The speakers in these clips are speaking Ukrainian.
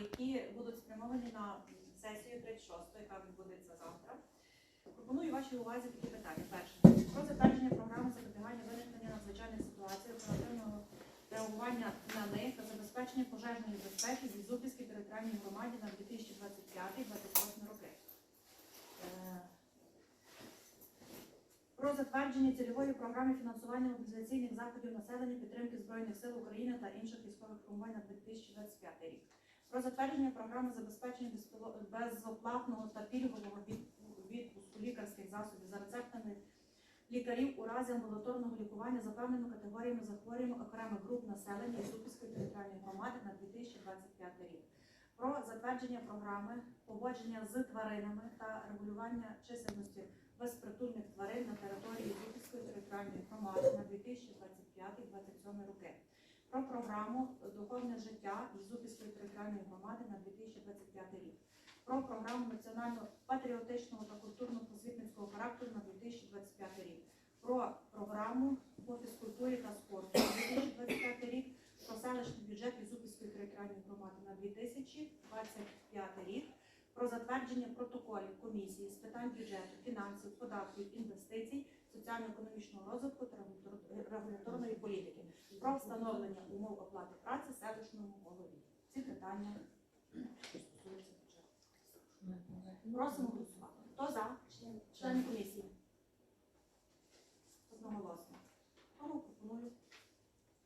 які будуть спрямовані на сесію 36, яка відбудеться завтра. Пропоную вашій увазі такі питання. Перше про затвердження програми запобігання виникнення надзвичайних ситуацій, оперативного реагування на них та забезпечення пожежної безпеки в Зубівській територіальній громаді на 2025-2028 роки. Е, Про затвердження цільової програми фінансування мобілізаційних заходів населення підтримки Збройних сил України та інших військових формувань на 2025 рік. Про затвердження програми забезпечення безоплатного та пільгового відпуску лікарських засобів за рецептами лікарів у разі амбулаторного лікування за певними категоріями захворювань окремих груп населення Ізупільської територіальної громади на 2025 рік. Про затвердження програми поводження з тваринами та регулювання чисельності безпритульних тварин на території Ізупільської територіальної громади на 2025-2027 роки. Про програму Духовне життя Ізупільської територіальної громади на 2025 рік. Про програму національного патріотичного та культурно-просвітницького характеру на 2025 рік. Про програму по фізкультурі та спорту на 2025 рік. Про селищний бюджет Ізупільської територіальної громади на 2025 рік. Про затвердження протоколів комісії з питань бюджету, фінансів, податків, інвестицій, соціально-економічного розвитку та регуляторної політики. Про встановлення умов оплати праці селищному голові. Ці питання стосуються бюджету. Просимо голосувати. Хто за? Члени комісії. Одноголосно. Тому пропоную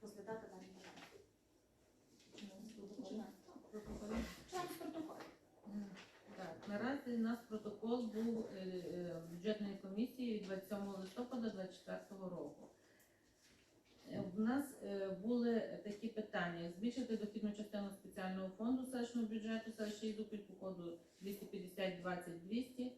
розглядати дані питання. Член з протоколу. Так, наразі у нас протокол був е, е, бюджетної комісії від 27 листопада 2024 року. У нас е, були такі питання: збільшити дохідну частину спеціального фонду селищного бюджету селища Ізупіль по коду 250 20 200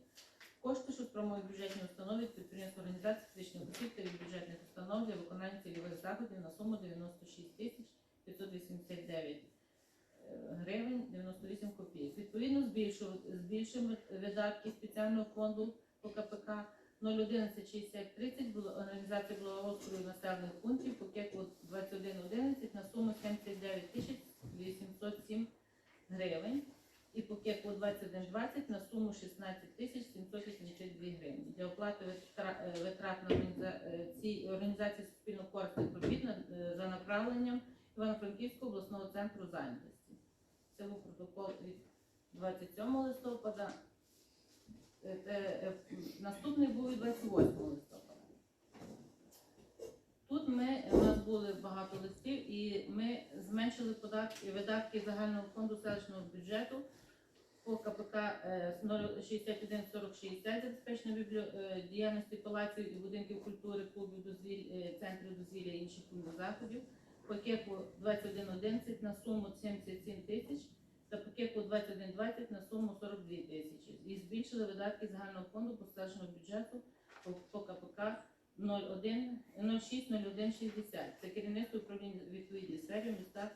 Кошти, що спрямують бюджетні установи, від організацій фізичних осіб та від бюджетних установ для виконання цільових заходів на суму 96 тисяч 589 е, гривень 98 копійок. Відповідно, збільшуємо, видатки спеціального фонду по КПК 0116030 було організація благоустрою населених пунктів по КЕКу 2111 на суму 79 тисяч 807 гривень і по КЕКу 2120 на суму 16 тисяч 782 гривні. Для оплати е, витрат на е, цій організації суспільно корисних робіт е, за направленням Івано-Франківського обласного центру зайнятості. Це був протокол від 27 листопада. Е, е, е, Наступний був від 28 листопада. Тут ми, у нас були багато листів і ми зменшили податки, видатки загального фонду селищного бюджету по КПК е, 614060 забезпечення е, діяльності палаців і будинків культури, клубів дозвіль, е, центрів дозвілля і інших заходів по КЕКу 2111 на суму 77 тисяч та по КЕКу 2120 на суму 42 тисячі. І збільшили видатки загального фонду по селищного бюджету по, КПК 01 060160. Це керівництво управління відповідній сфері в містах,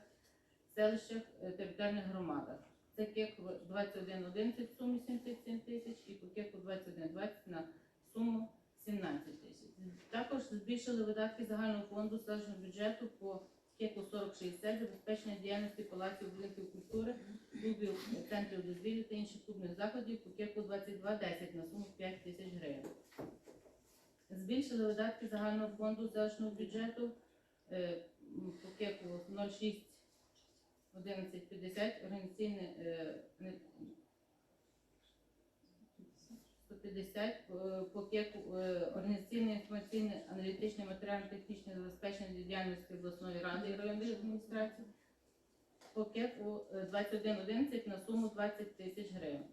селищах, е, територіальних громадах. Це КЕК 2111 в сумі 77 тисяч і по КЕКу 2120 на суму 17 тисяч. Також збільшили видатки загального фонду селищного бюджету по КЕКу 4060 забезпечення діяльності палаців будинків культури, клубів, центрів дозвілля та інших клубних заходів по КЕКу 2210 на суму 5 тисяч гривень. Збільшили видатки загального фонду селищного бюджету е, по КЕКу 06 1150 організаційне е, 150 е, по КЕКу е, інформаційне аналітичне матеріально-технічне забезпечення діяльності обласної ради і районної адміністрації по КЕКу е, 2111 на суму 20 тисяч гривень.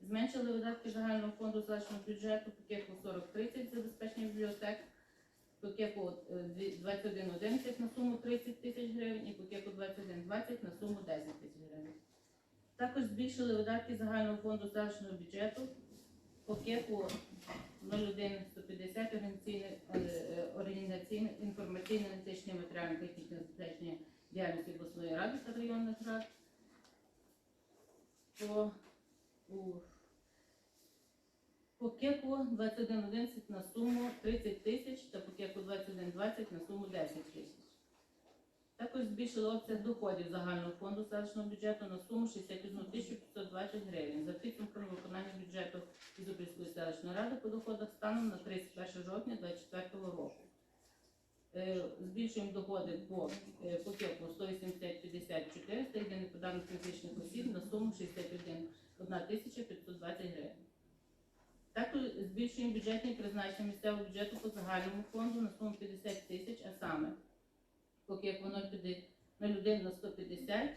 Зменшили видатки загального фонду селищного бюджету по КЕКу 4030 забезпечення бібліотек, по КЕКу е, дві- 2111 на суму 30 тисяч гривень і по КЕКу 2120 на суму 10 тисяч гривень. Також збільшили видатки загального фонду селищного бюджету по КЕКу 01150 організаційне, е, е, організаційне інформаційне аналітичне матеріально-технічне забезпечення діяльності обласної ради та районних рад. По, у, по КЕКу 2111 на суму 30 тисяч та по КЕКу 2120 на суму 10 тисяч. Також збільшили обсяг доходів загального фонду селищного бюджету на суму 61 тисячу 520 гривень. За підсумками виконання бюджету Ізопільської селищної ради по доходах станом на 31 жовтня 2024 року. Е, Збільшуємо доходи по пакету 180 50 400 єдиний податок фізичних осіб на суму 61 1 520 гривень. Також збільшуємо бюджетні призначення місцевого бюджету по загальному фонду на суму 50 тисяч, а саме пакет по 0,1 на 150,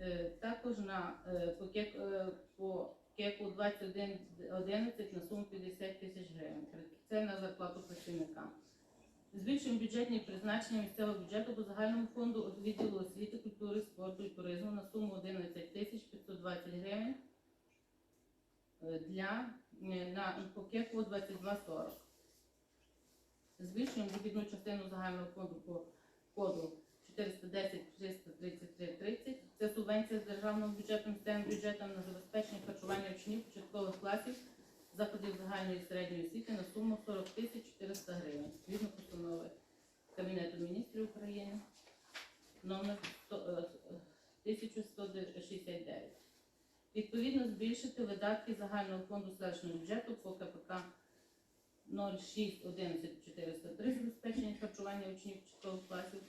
е, також на е, пакет е, по кеку 2111 на суму 50 тисяч гривень. Це на зарплату працівникам. Збільшуємо бюджетні призначення місцевого бюджету по загальному фонду від відділу освіти, культури, спорту і туризму на суму 11 тисяч 520 гривень для на пакету 2240. Збільшуємо дохідну частину загального фонду по коду 410 333 30. Це субвенція з державного бюджету місцевим бюджетом на забезпечення харчування учнів початкових класів закладів загальної і середньої освіти на суму 40 тисяч 400 гривень. Згідно постанови Кабінету міністрів України номер 100, е, 1169. Відповідно, збільшити видатки загального фонду селищного бюджету по КПК 06 11 403 забезпечення харчування учнів початкових класів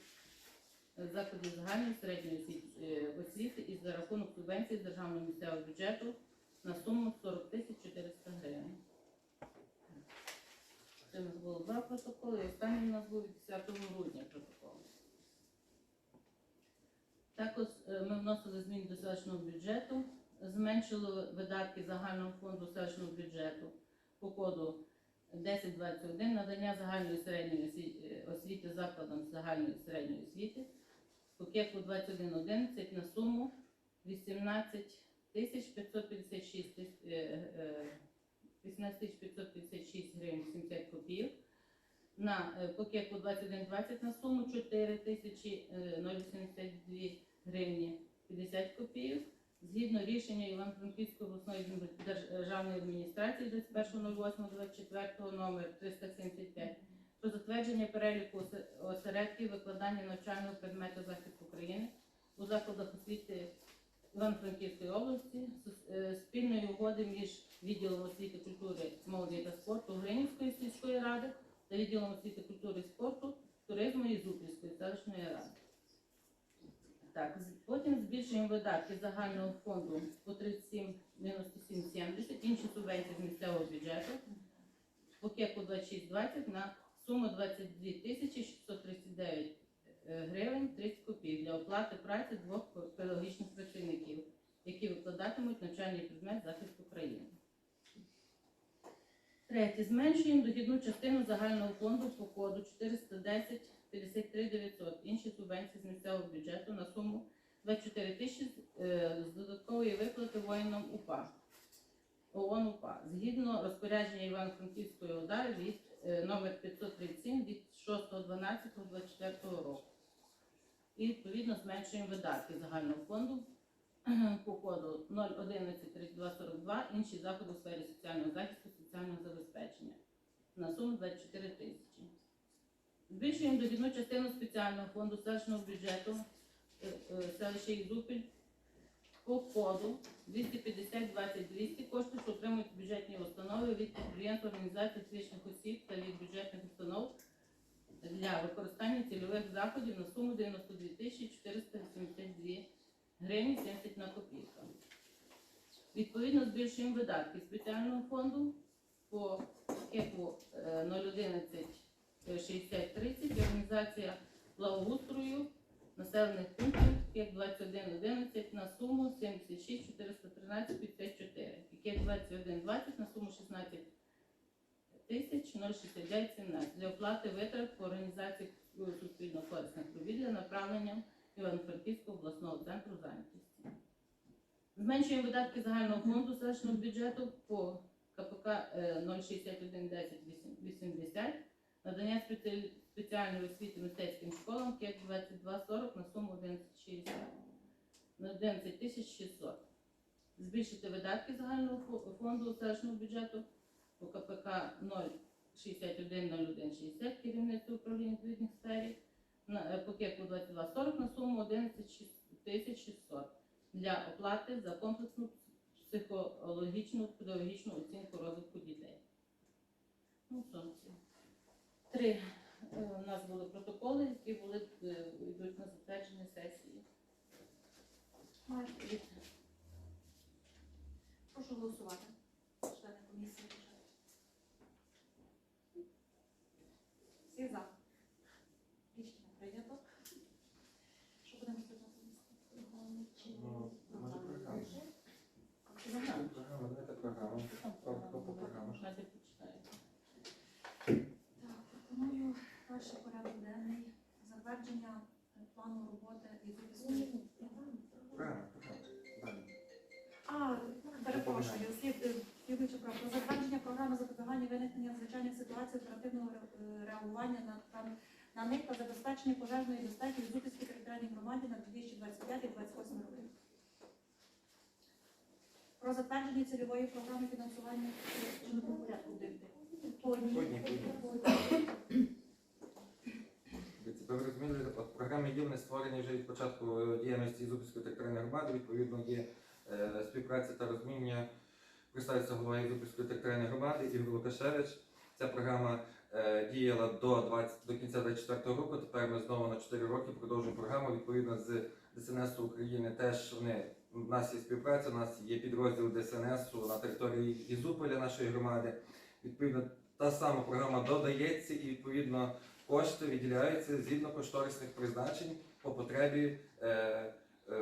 е, закладів загальної середньої е, освіти і за рахунок субвенції державного місцевого бюджету на суму 40 тисяч 400 гривень. Це у нас було два протоколи, і останній у нас був 10 грудня протокол. Також е, ми вносили зміни до селищного бюджету, зменшили видатки загального фонду селищного бюджету по коду 1021 надання загальної середньої е, освіти закладам загальної середньої освіти по кеку 2111 на суму 18 556 тис- е, е, 18 556 гривень 70 копійок. На е, 2120 на суму 4 тисячі е, 082 гривні 50 копійок. Згідно рішення Івано-Франківської обласної державної адміністрації 21.08.24 номер 375 про затвердження переліку осередків викладання навчального предмету захід України у закладах освіти Івано-Франківської області е, спільної угоди між відділом освіти, культури, молоді та спорту Гринівської сільської ради та відділом освіти, культури і спорту, туризму і Зубрівської селищної ради. Так, потім збільшуємо видатки загального фонду по 37 97 70, інші субвенції з місцевого бюджету по кеку 2620 на суму 22 тисячі 639 е, гривень 30 копійок для оплати праці двох педагогічних працівників, які викладатимуть навчальний предмет захист України. Третє. Зменшуємо дохідну частину загального фонду по коду 410 53 900. Інші субвенції з місцевого бюджету на суму 24 тисячі е, з додаткової виплати воїнам УПА. ООН УПА. Згідно розпорядження Івано-Франківської ОДА від е, номер 537 від 6.12.24 року. І відповідно зменшуємо видатки загального фонду по коду 0113242 інші заходи у сфері соціального захисту, соціального забезпечення на суму 24 тисячі. Збільшуємо дохідну частину спеціального фонду селищного бюджету е, е, селища Ізупіль по коду 250 20 200 кошти, що отримують бюджетні установи від підприємств, організацій, фізичних осіб та від бюджетних установ для використання цільових заходів на суму 92 тисячі 482 гривні 71 копійка. Відповідно, збільшуємо видатки спеціального фонду по кеку е, 011 60 30 організація благоустрою населених пунктів кек 2111 на суму 76 413 54 і кек 2120 на суму 16 тисяч 069 17 для оплати витрат по організації суспільно корисних робіт для направлення Івано-Франківського обласного центру зайнятості. Зменшуємо видатки загального фонду селищного бюджету по КПК е, 0611080 надання спеціальної освіти мистецьким школам КЕК 2240 на суму 1160 на 11 тисяч 600. Збільшити видатки загального фонду селищного бюджету по КПК 0610160 керівництво управління відповідних сфері е, пакету 2240 на суму 11 тисяч 600 для оплати за комплексну психологічну педагогічну оцінку розвитку дітей. Ну, сонці. Три е, у нас були протоколи, які були е, йдуть на затвердження сесії. Прошу голосувати. Члени комісії. Всі за. Рішення прийнято. Що будемо розглядати? Ну, може, програму. Програму. Програма, давайте програму. Там По- по- по програмах. Надя почитає. Так, пропоную перший порядок денний затвердження плану роботи від програма. А, перепрошую, е, слідуючи про затвердження програми запобігання виникнення надзвичайних ситуацій оперативного е, реагування на, на них та забезпечення пожежної безпеки в Зубівській територіальній громаді на 2025-2028 роки. Про затвердження цільової програми фінансування чи порядку дивити? По одній. По одній, по одній. Дивіться, ви розуміли, от програми є створені вже від початку діяльності Зубівської територіальної громади. Відповідно, є е, співпраця та розуміння. Представиться голова Зубівської територіальної громади Ігор Лукашевич. Ця програма е, діяла до 20, до кінця 24 року. Тепер ми знову на 4 роки продовжуємо програму. Відповідно з ДСНС України теж вони у нас є співпраця. У нас є підрозділ ДСНС на території Ізуполя нашої громади. Відповідно, та сама програма додається і відповідно кошти виділяються згідно кошторисних призначень по потребі. Е, е,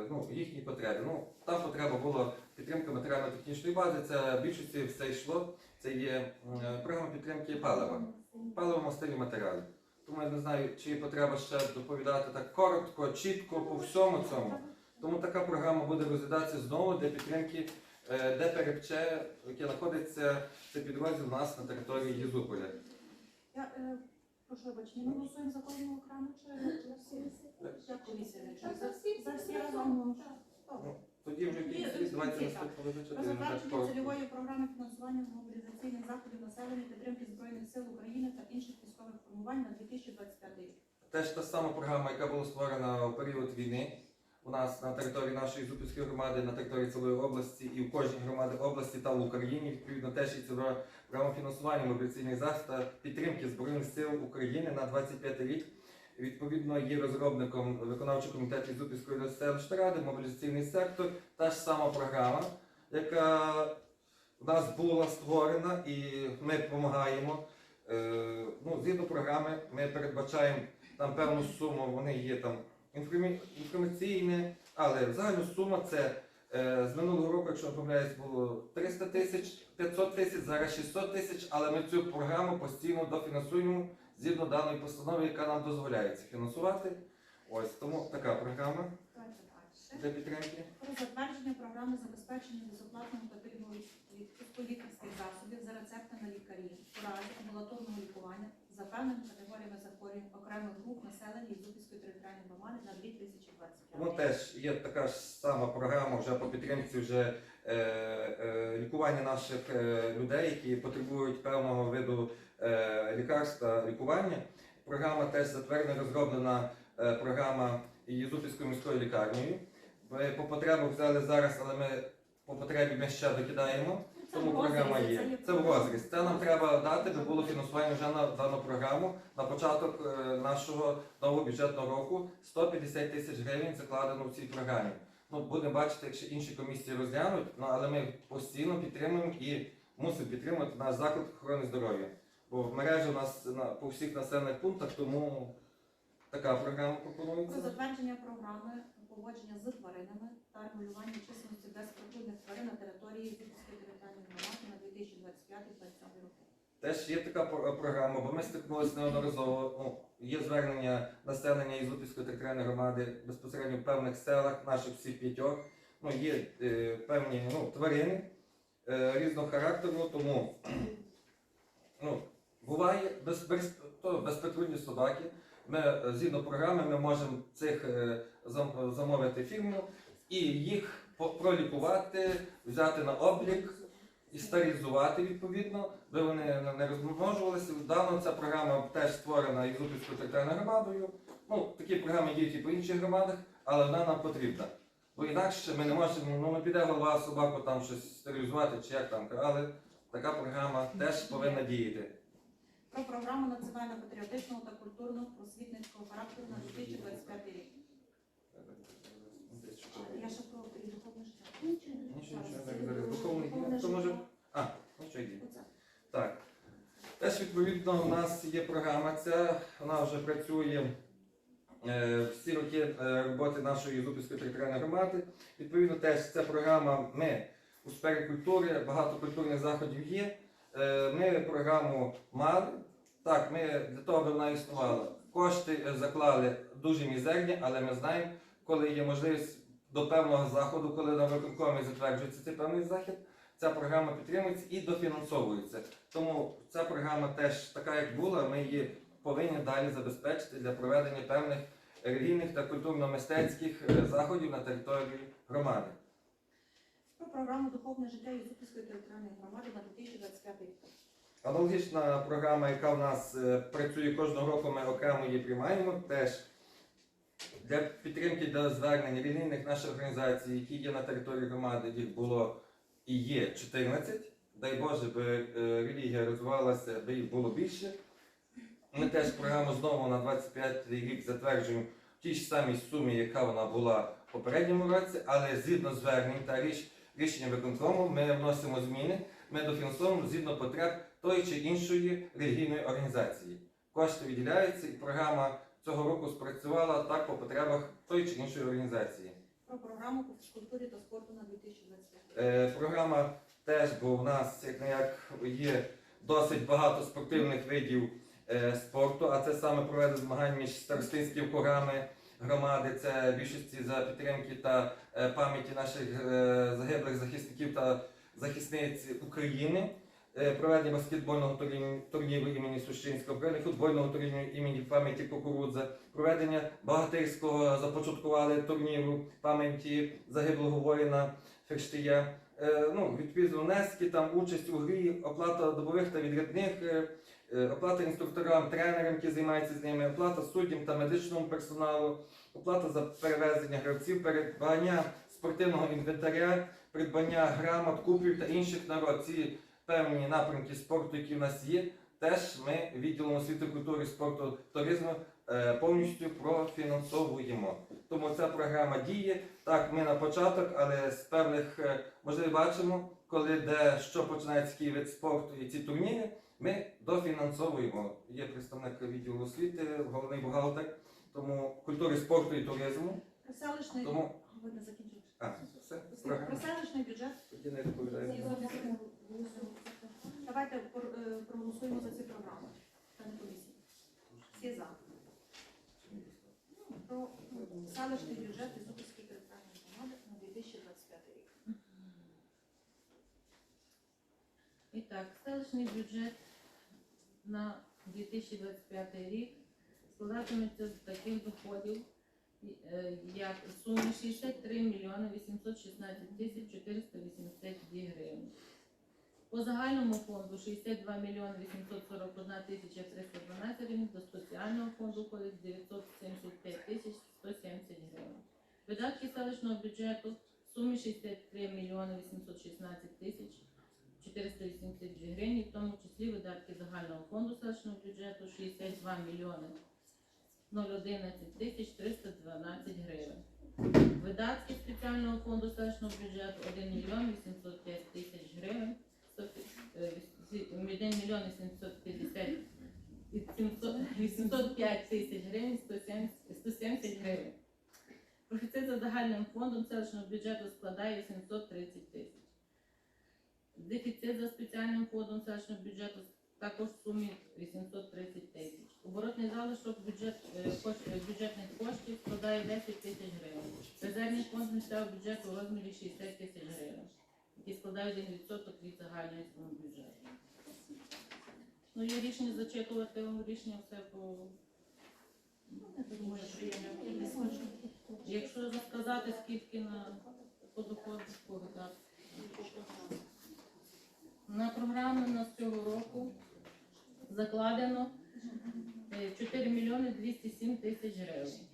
ну, їхній потребі. Ну, там потреба була підтримка матеріально-технічної бази. Це більшості все йшло. Це є е, програма підтримки палива, паливо-мастильні матеріали. Тому я не знаю, чи потреба ще доповідати так коротко, чітко по всьому цьому. Тому така програма буде розглядатися знову для підтримки е, ДПРПЧ, яке знаходиться це підрозділ у нас на території Єзуполя. Прошу вибачення, ми голосуємо за кожного окремо чи за всі? Як комісія вирішує? За всі, за всі разом. Добре. Тоді вже в кінці давайте наступного Про так затвердження цільової програми фінансування мобілізаційних заходів населення підтримки Збройних сил України та інших військових формувань на 2025 рік. Теж та сама програма, яка була створена у період війни. У нас на території нашої Зубівської громади, на території цілої області і в кожній громаді області та в Україні відповідно теж є цільова програма фінансування мобілізаційних заходів та підтримки Збройних сил України на 25 рік. Відповідно, є розробником виконавчого комітету Зубівської селищної ради, мобілізаційний сектор. Та ж сама програма, яка у нас була створена, і ми допомагаємо. Е, ну, згідно програми, ми передбачаємо там певну суму, вони є там інформаційні, але загальна сума це е, з минулого року, якщо не помиляюсь, було 300 тисяч, 500 тисяч, зараз 600 тисяч, але ми цю програму постійно дофінансуємо згідно даної постанови, яка нам дозволяє це фінансувати. Ось тому така програма Давайте далі. для підтримки. Про затвердження програми забезпечення безоплатного та пільгового відпуску лікарських засобів за рецептами лікарів у разі амбулаторного лікування за певними категоріями захворювань окремих груп населення Ізупільської територіальної громади на 2025 Тому теж є така ж сама програма вже по підтримці вже е, е, лікування наших е, людей, які потребують певного виду е, лікарств та лікування. Програма теж затверджена, розроблена е, програма міською лікарнею. Ми по потребах взяли зараз, але ми по потребі ми ще докидаємо. Тому програма є. Це в розріз. Це нам треба дати, би було фінансування вже на дану програму на початок е, нашого нового бюджетного року. 150 тисяч гривень закладено в цій програмі. Ну будемо бачити, якщо інші комісії розглянуть. Ну але ми постійно підтримуємо і мусимо підтримувати наш заклад охорони здоров'я. Бо в мережі у нас на по всіх населених пунктах, тому така програма Про пропонується. затвердження програми поводження з тваринами та регулювання численності безпритульних тварин на території Ізупільської територіальної громади на 2025-2027 роки. Теж є така програма, бо ми стикнулися неодноразово. Ну, є звернення населення із Лутівської територіальної громади безпосередньо в певних селах, наших всіх п'ятьох. Ну, є е, певні ну, тварини е, різного характеру, тому ну, буває без, без, то безпритульні собаки. Ми е, згідно програми ми можемо цих е, замовити фірму і їх пролікувати, взяти на облік і стабілізувати відповідно, би вони не- розмножувалися. Дано ця програма теж створена Ізупільською територіальною громадою. Ну, такі програми діють і по інших громадах, але вона нам потрібна. Бо інакше ми не можемо, ну не піде голова собаку там щось стерилізувати чи як там, але така програма теж повинна діяти. Про програму національно-патріотичного та культурно-просвітницького характеру на 2025 рік. Я ще про і духовне життя. Нічого, нічого, так, зараз духовний є. То може- А, ну що. Оце. Так. Теж відповідно у нас є програма ця, вона вже працює е, всі роки е, роботи нашої Зубівської територіальної громади. Відповідно, теж ця програма ми у сфері культури, багато культурних заходів є. Е, Ми програму мали. Так, ми для того, аби вона існувала. Кошти е, заклали дуже мізерні, але ми знаємо, коли є можливість до певного заходу, коли на виконкомі затверджується цей певний захід, ця програма підтримується і дофінансовується. Тому ця програма теж така, як була, ми її повинні далі забезпечити для проведення певних релігійних та культурно-мистецьких е, заходів на території громади. Про програму духовне життя Єзупільської територіальної громади на 2025 рік. Аналогічна програма, яка в нас е, працює кожного року, ми окремо її приймаємо. Теж для підтримки для звернень релігійних наших організацій, які є на території громади, їх було і є 14. Дай Боже, би е, релігія розвивалася, би їх було більше. Ми теж програму знову на 25 рік затверджуємо в тій ж самій сумі, яка вона була в попередньому році, але згідно звернень та ріш- рішення виконкому ми вносимо зміни, ми дофінансуємо згідно потреб тої чи іншої релігійної організації. Кошти виділяються, і програма цього року спрацювала так по потребах тої чи іншої організації. Про програму по фізкультурі та спорту на 2025 рік. Е, програма теж, бо в нас як не як є досить багато спортивних видів е, спорту, а це саме проведення змагань між старостинськими округами громади. Це більшості за підтримки та е, пам'яті наших е, загиблих захисників та захисниць України. Е, Проведення баскетбольного турніру імені Сущинського, проведення футбольного турніру імені пам'яті Кукурудза, проведення багатирського започаткували турніру пам'яті загиблого воїна Ферштия. Е, ну, відповідно, внески, там участь у грі, оплата добових та відрядних, е, е, оплата інструкторам, тренерам, які займаються з ними, оплата суддям та медичному персоналу, оплата за перевезення гравців, придбання спортивного інвентаря, придбання грамот, купів та інших. Ці певні напрямки спорту, які в нас є, теж ми відділом освіти, культури, спорту, туризму е, повністю профінансовуємо. Тому ця програма діє. Так, ми на початок, але з певних, е, можливо, бачимо, коли де що починається який вид спорту і ці турніри, ми дофінансовуємо. Є представник відділу освіти, головний бухгалтер, тому культури, спорту і туризму. Селищний Тому ви не закінчили. а, все, Про селищний бюджет. Тоді не відповідаю. Давайте е, проголосуємо за ці програми. Члени комісії. Всі за. Про селищний бюджет Єзупільської територіальної громади на 2025 рік. І так, селищний бюджет на 2025 рік складатиметься з таких доходів, е, як в сумі 63 мільйони 816 тисяч 482 гривень. По загальному фонду 62 мільйони 841 тисяча 312 гривень, до спеціального фонду входить 975 тисяч 170 гривень. Видатки селищного бюджету в сумі 63 мільйони 816 тисяч 482 гривні, в тому числі видатки загального фонду селищного бюджету 62 мільйони 011 тисяч 312 гривень. Видатки спеціального фонду селищного бюджету 1 мільйон 805 тисяч гривень, 100 віс- 1 мільйон 850 і 805 тисяч гривень 170 170 гривень. Профіцит за загальним фондом селищного бюджету складає 830 тисяч. Дефіцит за спеціальним фондом селищного бюджету також в сумі 830 тисяч. Оборотний залишок бюджет, е, е, бюджетних коштів складає 10 тисяч гривень. Резервний фонд місцевого бюджету у розмірі 60 тисяч гривень, які складають 1% від загальної бюджету. Ну, є рішення зачитувати рішення все по. Я думаю, що є необхідність. Якщо розказати, скільки на по доходу по. На програму на цього року закладено е, 4 мільйони 207 тисяч гривень.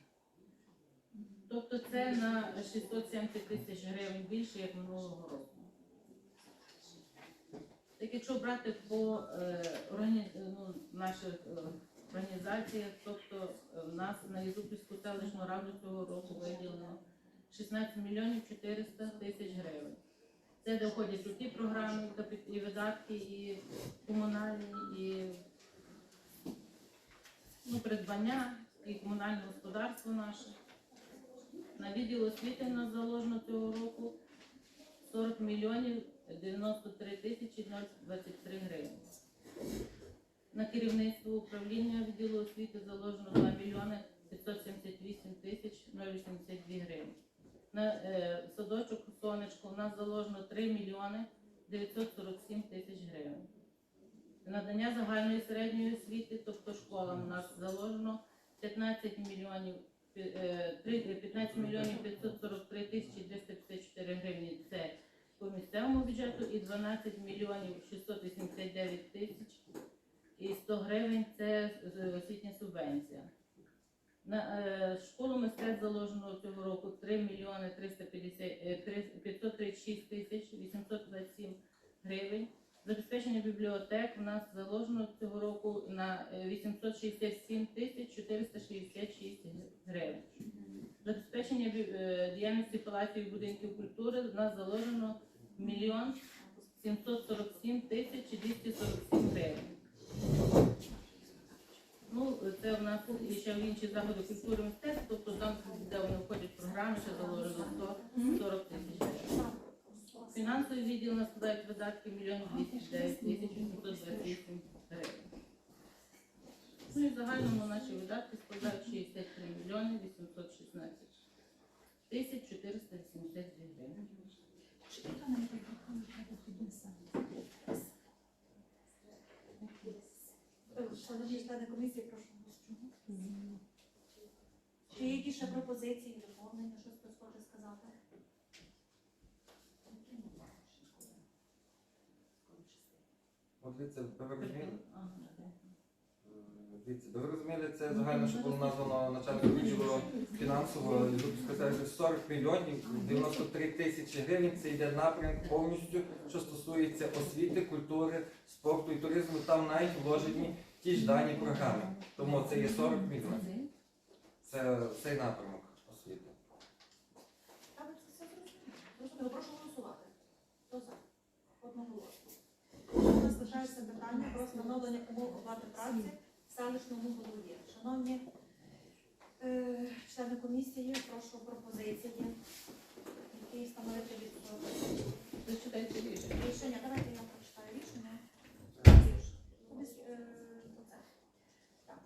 Тобто це на 670 тисяч гривень більше, як минулого року. Так якщо брати по е, органі... ну, наших е, організаціях, тобто е, в нас на Єзупільську селищну раду цього року виділено 16 мільйонів 400 тисяч гривень. Це де входять у ті програми, і видатки, і комунальні, і ну, придбання, і комунальне господарство наше. На відділ освіти в нас заложено цього року 40 мільйонів 93 тисячі 023 гривень. На керівництво управління відділу освіти заложено 2 мільйони 578 тисяч 082 гривень. На е, садочок сонечко у нас заложено 3 мільйони 947 тисяч гривень. Надання загальної середньої освіти, тобто школам у нас заложено 15 мільйонів е, три- е, 15 мільйонів 543 тисячі 254 гривні. Це по місцевому бюджету і 12 мільйонів 689 тисяч і 100 гривень це е, освітня субвенція. На е, школу мистецтв заложено цього року 3 мільйони 350, е, 536 тисяч 827 гривень. Забезпечення бібліотек у нас заложено цього року на е, 867 тисяч 466 гривень. Забезпечення е, діяльності палаців і будинків культури у нас заложено мільйон 747 тисяч 247 гривень. Ну, це в нас і ще в інші заходи культури мистецтва, тобто там, де вони входять в програми, ще заложено 140 тисяч гривень. Фінансовий відділ нас складають видатки мільйон 209 тисяч 828 гривень. Ну і в загальному наші видатки складають 63 мільйони 816 тисяч 482 гривень. Е, Шановні члени комісії, прошу. Чи є якісь ще пропозиції, доповнення, щось хтось хоче сказати? От дивіться, ви розуміли? Дивіться, ви розуміли, це загально, що було названо начальнику відділу фінансового Європейського Союзу 40 мільйонів 93 тисячі гривень. Це йде напрямок повністю, що стосується освіти, культури, спорту і туризму. Там навіть вложені ті ж дані програми. Тому це є 40 мільйонів. Це цей напрямок освіти. Так, це все зрозуміло. Зрозуміло, прошу голосувати. Хто за? Одноголосно. У нас лишається питання про встановлення умов оплати праці в селищному голові. Шановні е, члени комісії, прошу пропозиції, які встановити відсоток. Зачитайте рішення. Рішення, давайте я прочитаю рішення. Е, оце. Так.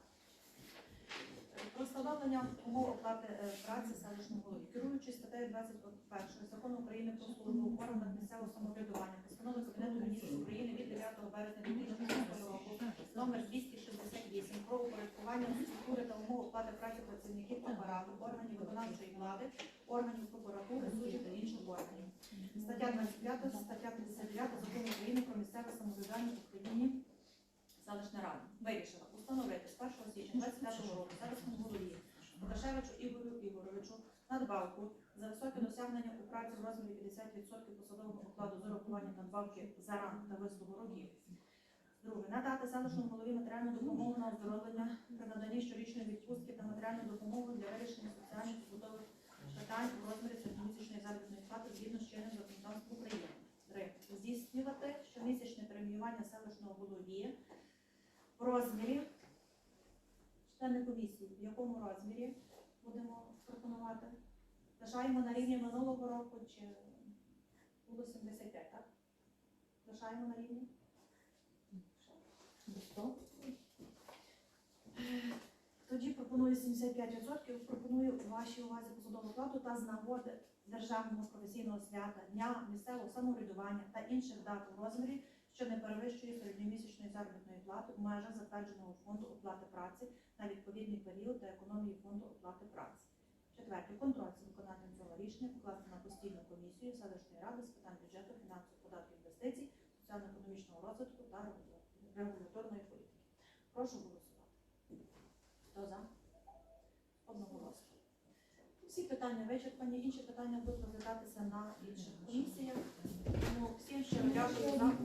Про встановлення умов оплати е, праці селищному голові. Керуючись статтею 21 закону України про службу в органах місцевого самоврядування, постанови Кабінету міністрів України від 9 березня 2016 року номер 268 про упорядкування структури та умов оплати праці працівників апарату, органів виконавчої влади, органів прокуратури, суддів та інших органів. Стаття 25, стаття 59 закону України про місцеве самоврядування в Україні селищна рада вирішила установити з 1 січня 25 року селищному голові Лукашевичу Ігорю Ігоровичу надбавку за високе досягнення у праці в розмірі 50% посадового окладу з урахуванням надбавки за ранг та вислугу років. Друге, надати селищному голові матеріальну допомогу на оздоровлення при наданні щорічної відпустки та матеріальну допомогу для вирішення соціальних побутових питань у розмірі середньомісячної заробітної плати згідно з чинним законодавством України. Три. Здійснювати щомісячне преміювання селищного голові в розмірі члени комісії. В якому розмірі будемо пропонувати? Лишаємо на рівні минулого року чи було 75, так? Лишаємо на рівні? Тоді пропоную 75%, пропоную вашій увазі посадову плату та з нагоди державного професійного свята, дня місцевого самоврядування та інших дат у розмірі, що не перевищує середньомісячної заробітної плати в межах затвердженого фонду оплати праці на відповідний період та економії фонду оплати праці. Четверте, контроль за виконанням цього рішення покласти на постійну комісію селищної ради з питань бюджету, фінансів, податків, інвестицій, соціально-економічного розвитку та регуляторної політики. Прошу голосувати. Хто за? Одноголосно. Всі питання вичерпані, інші питання будуть розглядатися на інших комісіях. Тому всім ще дякую за увагу.